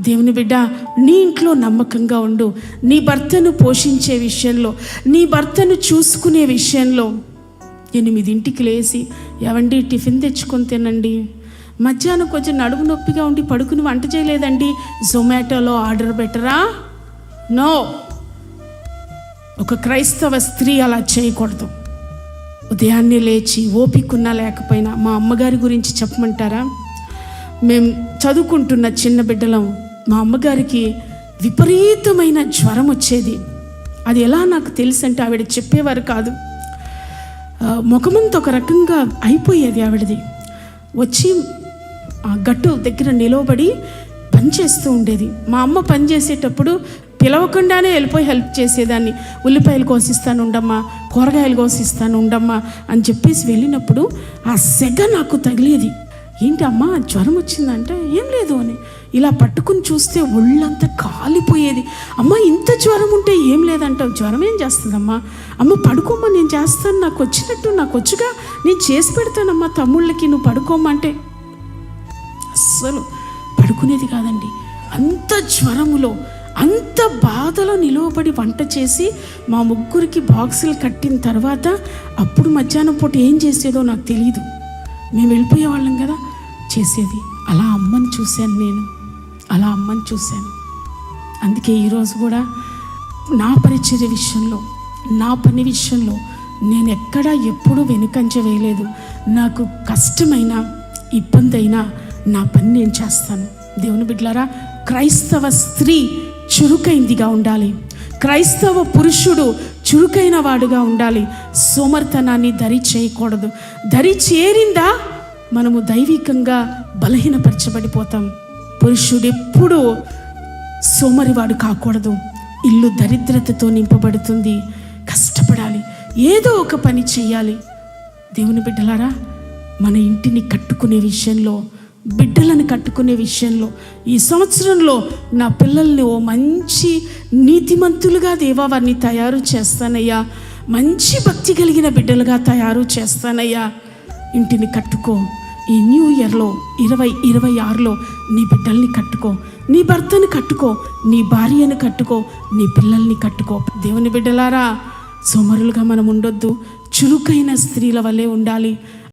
దేవుని బిడ్డ నీ ఇంట్లో నమ్మకంగా ఉండు. నీ భర్తను పోషించే విషయంలో నీ భర్తను చూసుకునే విషయంలో ఎనిమిదింటికి లేచి ఎవండి టిఫిన్ తెచ్చుకొని తినండి. మధ్యాహ్నం కొంచెం నడుము నొప్పిగా ఉండి పడుకుని వంట చేయలేదండి. జొమాటోలో ఆర్డర్ పెట్టరా? నో. ఒక క్రైస్తవ స్త్రీ అలా చేయకూడదు. ఉదయాన్నే లేచి ఓపికన్నా లేకపోయినా మా అమ్మగారి గురించి చెప్పమంటారా? మేము చదువుకుంటున్న చిన్న బిడ్డలం. మా అమ్మగారికి విపరీతమైన జ్వరం వచ్చేది. అది ఎలా నాకు తెలుసు అంటే ఆవిడ చెప్పేవారు కాదు. ముఖమంత ముఖమంతా ఒక రకంగా అయిపోయేది ఆవిడది. వచ్చి ఆ గట్టు దగ్గర నిలవబడి పనిచేస్తూ ఉండేది. మా అమ్మ పని చేసేటప్పుడు పిలవకుండానే వెళ్ళిపోయి హెల్ప్ చేసేదాన్ని. ఉల్లిపాయలు కోసిస్తాను ఉండమ్మా కూరగాయలు కోసిస్తాను ఉండమ్మా అని చెప్పేసి వెళ్ళినప్పుడు ఆ సెగ నాకు తగిలేది. ఏంటి అమ్మా జ్వరం వచ్చిందంటే ఏం లేదు అని. ఇలా పట్టుకుని చూస్తే ఒళ్ళంతా కాలిపోయేది. అమ్మ ఇంత జ్వరం ఉంటే ఏం లేదంటావు జ్వరం ఏం చేస్తుందమ్మా? అమ్మ పడుకోమ్మా నేను చేస్తాను నాకు వచ్చినట్టు నాకు వచ్చుగా నేను చేసి పెడతానమ్మా తమ్ముళ్ళకి నువ్వు పడుకోమంటే అస్సలు పడుకునేది కాదండి. అంత జ్వరములో అంత బాధలో నిలువబడి వంట చేసి మా ముగ్గురికి బాక్సులు కట్టిన తర్వాత అప్పుడు మధ్యాహ్నం పూట ఏం చేసేదో నాకు తెలియదు మేము వెళ్ళిపోయేవాళ్ళం కదా. చేసేది. అలా అమ్మని చూశాను నేను. అలా అమ్మని చూశాను. అందుకే ఈరోజు కూడా నా పరిచర్య విషయంలో నా పని విషయంలో నేను ఎక్కడా ఎప్పుడూ వెనుకంచ వేయలేదు. నాకు కష్టమైన ఇబ్బంది అయినా నా పని నేను చేస్తాను. దేవుని బిడ్డలారా క్రైస్తవ స్త్రీ చురుకైందిగా ఉండాలి. క్రైస్తవ పురుషుడు చురుకైన వాడుగా ఉండాలి. సోమర్తనాన్ని దరి చేయకూడదు. దరి చేరిందా మనము దైవికంగా బలహీనపరచబడిపోతాం. పురుషుడు ఎప్పుడూ సోమరివాడు కాకూడదు. ఇల్లు దరిద్రతతో నింపబడుతుంది. కష్టపడాలి. ఏదో ఒక పని చేయాలి దేవుని బిడ్డలారా మన ఇంటిని కట్టుకునే విషయంలో బిడ్డలను కట్టుకునే విషయంలో ఈ సంవత్సరంలో నా పిల్లల్ని ఓ మంచి నీతిమంతులుగా దేవా వారిని తయారు చేస్తానయ్యా. మంచి భక్తి కలిగిన బిడ్డలుగా తయారు చేస్తానయ్యా. ఇంటిని కట్టుకో. ఈ న్యూ ఇయర్లో ఇరవై ఇరవై ఆరులో నీ బిడ్డల్ని కట్టుకో. నీ భర్తను కట్టుకో. నీ భార్యను కట్టుకో. నీ పిల్లల్ని కట్టుకో. దేవుని బిడ్డలారా సోమరులుగా మనం ఉండొద్దు చురుకైన స్త్రీల వలె ఉండాలి.